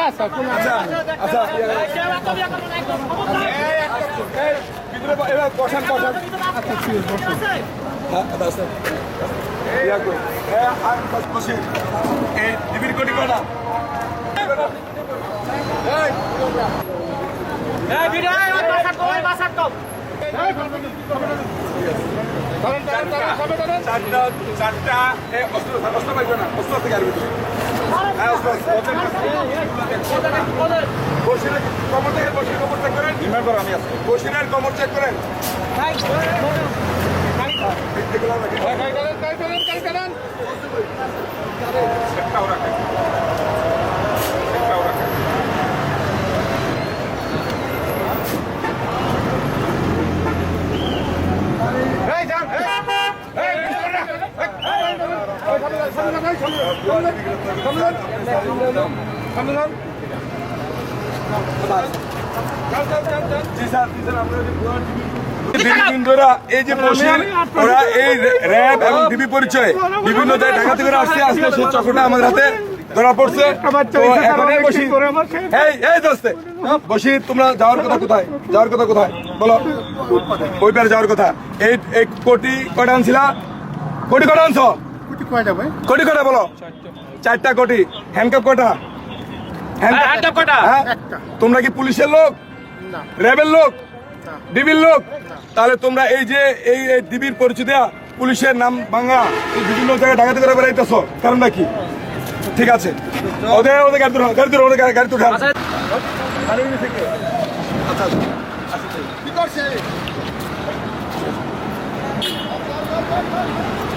আছে কোন আছে আচ্ছা। এই, ভিতরে এবার বসান বসান। আচ্ছা ঠিক আছে বসুন। হ্যাঁ আচ্ছা বাস এই ডিবির কোটি কটা। চারটা চারটা অস্ত্র অস্ত্র পাইবে না অস্ত্র থেকে আর ভিতরে বসিরের কমর চেক করেন রিমান্ড করো আমি আছি বসিরের কমর চেক করেন দীর্ঘদিন ধরে এই যে বসির ওরা এই র্যাব এবং ডিবি পরিচয় বিভিন্ন জায়গায় ঢাকা থেকে আসছে আজকে সেই চক্রটা আমাদের হাতে ধরা পড়ছে। এই এই দোস্তে। বসির তোমরা যাওয়ার কথা কোথায়? যাওয়ার কথা কোথায়? বলো। ওই পারে যাওয়ার কথা। এই কোটি কটা আনছিলা? কোটি কটা আনছো? কোটি কয়টা ভাই? কোটি কটা বলো? চারটা কোটি। হ্যান্ডকাপ কটা হ্যান্ডকাপ কটা হ্যাঁ তোমরা কি পুলিশের লোক? না। র্যাবের লোক? ডিবির লোক? তাহলে তোমরা এই যে এই এই ডিবির পরিচিত দেয়া পুলিশের নাম বাংলা এই বিভিন্ন জায়গায় ডাকাতি করে বেড়াইতেছ কারণ নাকি ঠিক আছে। ওদের ওদের গাড়ি তুলো গাড়ি তুলো ওদের গাড়ি গাড়ি তুলো কি করছে? আচ্ছা